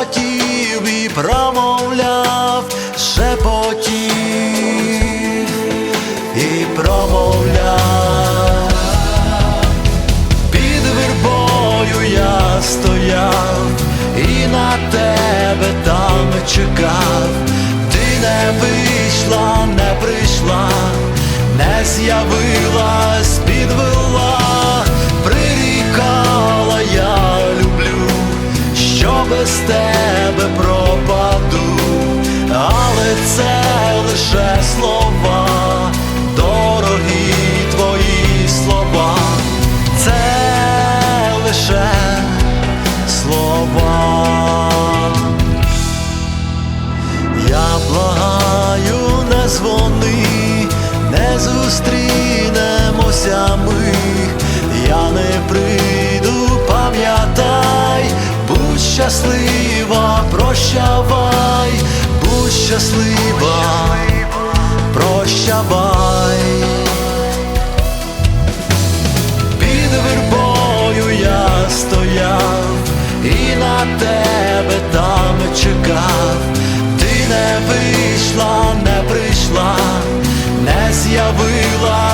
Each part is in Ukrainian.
шепотів і промовляв, шепотів і промовляв. Під вербою я стояв і на тебе там чекав. Ти не вийшла, не прийшла, не з'явилась, підвела, без тебе слова, дорогі твої слова, це лише слова. Я благаю, не дзвони, не зустрінемося ми, я не прийду, пам'ятай, будь щаслива, прощавай, будь щаслива, прощавай. Під вербою я стояв і на тебе там чекав. Ти не вийшла, не прийшла, не з'явилась,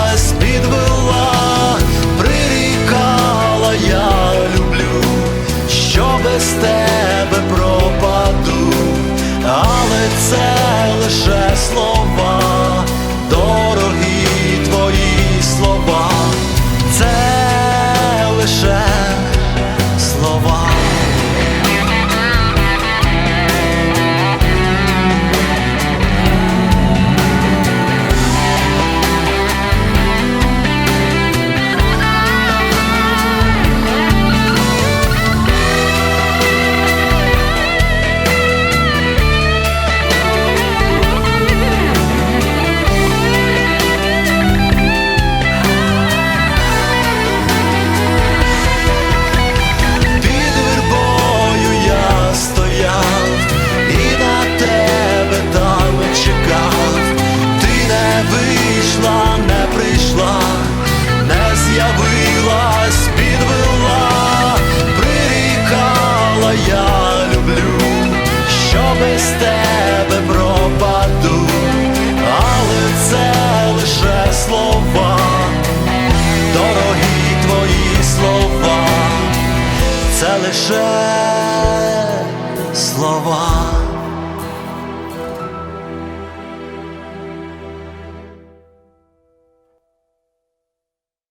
лише.